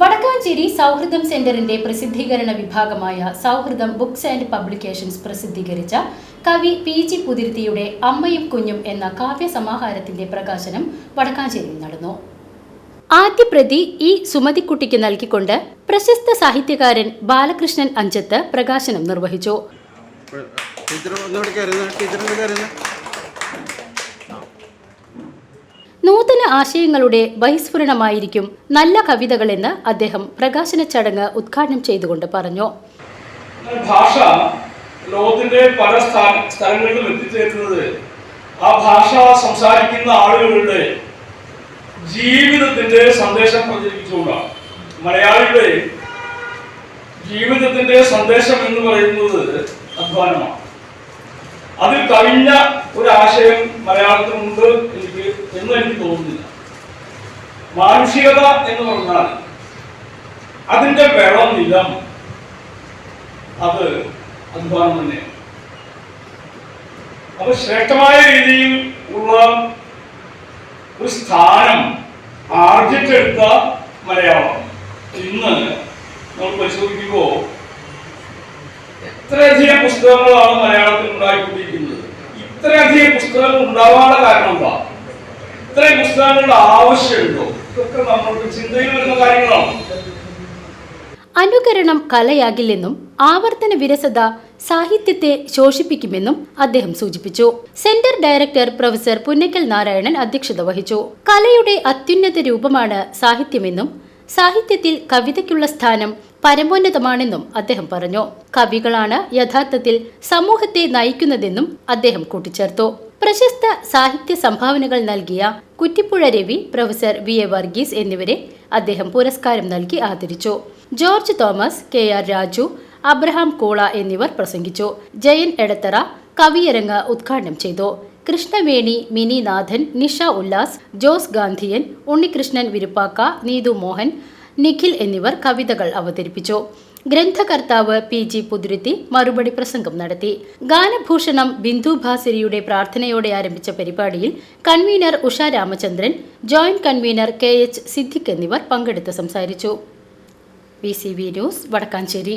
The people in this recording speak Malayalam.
Vadakkanchery സൗഹൃദം സെന്ററിന്റെ പ്രസിദ്ധീകരണ വിഭാഗമായ സൗഹൃദം ബുക്സ് ആൻഡ് പബ്ലിക്കേഷൻസ് പ്രസിദ്ധീകരിച്ച കവി പി ജി പുതിരുത്തിയുടെ അമ്മയും കുഞ്ഞും എന്ന കാവ്യസമാഹാരത്തിന്റെ പ്രകാശനം വടക്കാഞ്ചേരിയിൽ നടന്നു. ആദ്യ പ്രതി ഇ സുമതിക്കുട്ടിക്ക് നൽകിക്കൊണ്ട് പ്രശസ്ത സാഹിത്യകാരൻ ബാലകൃഷ്ണൻ അഞ്ചത്ത് പ്രകാശനം നിർവഹിച്ചു. ആശയങ്ങളുടെ ബഹിസ്ഫുരണമായിരിക്കും നല്ല കവിതകളെന്ന് അദ്ദേഹം പ്രകാശന ചടങ്ങ് ഉദ്ഘാടനം ചെയ്തുകൊണ്ട് പറഞ്ഞു. ഭാഷ ലോകത്തിന്റെ പല സ്ഥലങ്ങളിലും എത്തിച്ചേരുന്നത് ആ ഭാഷ സംസാരിക്കുന്ന ആളുകളുടെ ജീവിതത്തിന്റെ സന്ദേശം പ്രചരിപ്പിച്ചുകൊണ്ടാണ്. മലയാളിയുടെ ജീവിതത്തിന്റെ സന്ദേശം എന്ന് പറയുന്നത് അധ്വാനമാണ്. അതിൽ കവിഞ്ഞ ഒരു ആശയം മലയാളത്തിനുണ്ട് എനിക്ക് എന്ന് എനിക്ക് തോന്നുന്നില്ല. മാനുഷികത എന്ന് പറഞ്ഞാൽ അതിന്റെ വെള്ളം നിലം. അത് അധ്വാനം തന്നെയാണ് അപ്പൊ ശ്രേഷ്ഠമായ രീതിയിൽ ഉള്ള ഒരു സ്ഥാനം ആർജിച്ചെടുത്ത മലയാളം. ഇന്ന് നമ്മൾ പരിശോധിക്കുമ്പോൾ എത്രയധികം പുസ്തകങ്ങളാണ് മലയാളത്തിൽ ഉണ്ടായിക്കൊണ്ടിരിക്കുന്നത്. ഇത്രയധികം പുസ്തകങ്ങൾ ഉണ്ടാവാനുള്ള കാരണം എന്താ? ഇത്രയും പുസ്തകങ്ങളുടെ ആവശ്യമുണ്ടോ? ഇതൊക്കെ നമ്മൾക്ക് ചിന്തയിൽ വരുന്ന കാര്യങ്ങളോ അനുകരണം കലയാകില്ലെന്നും ആവർത്തന വിരസത സാഹിത്യത്തെ ശോഷിപ്പിക്കുമെന്നും അദ്ദേഹം സൂചിപ്പിച്ചു. Centre director professor Punnakkal Narayanan അധ്യക്ഷത വഹിച്ചു. കലയുടെ അത്യുന്നത രൂപമാണ് സാഹിത്യമെന്നും സാഹിത്യത്തിൽ കവിതയ്ക്കുള്ള സ്ഥാനം പരമോന്നതമാണെന്നും അദ്ദേഹം പറഞ്ഞു. കവികളാണ് യഥാർത്ഥത്തിൽ സമൂഹത്തെ നയിക്കുന്നതെന്നും അദ്ദേഹം കൂട്ടിച്ചേർത്തു. പ്രശസ്ത സാഹിത്യ സംഭാവനകൾ നൽകിയ Kuttippuzha Ravi professor V A Varghese എന്നിവരെ അദ്ദേഹം പുരസ്കാരം നൽകി ആദരിച്ചു. George Thomas K R Raju Abraham കോള എന്നിവർ പ്രസംഗിച്ചു. ജയൻ എടത്തറ കവിയരങ്ങ് ഉദ്ഘാടനം ചെയ്തു. കൃഷ്ണവേണി മിനി നാഥൻ നിഷ ഉല്ലാസ് ജോസ് ഗാന്ധിയൻ ഉണ്ണികൃഷ്ണൻ വിരുപ്പാക്ക നീതു മോഹൻ നിഖിൽ എന്നിവർ കവിതകൾ അവതരിപ്പിച്ചു. ഗ്രന്ഥകർത്താവ് പി ജി പുതുരുത്തി മറുപടി പ്രസംഗം നടത്തി. ഗാനഭൂഷണം ബിന്ദു ഭാസിരിയുടെ പ്രാർത്ഥനയോടെ ആരംഭിച്ച പരിപാടിയിൽ convener Usha Ramachandran joint convener K H Siddique എന്നിവർ പങ്കെടുത്ത് സംസാരിച്ചു. V C V news Vadakkanchery.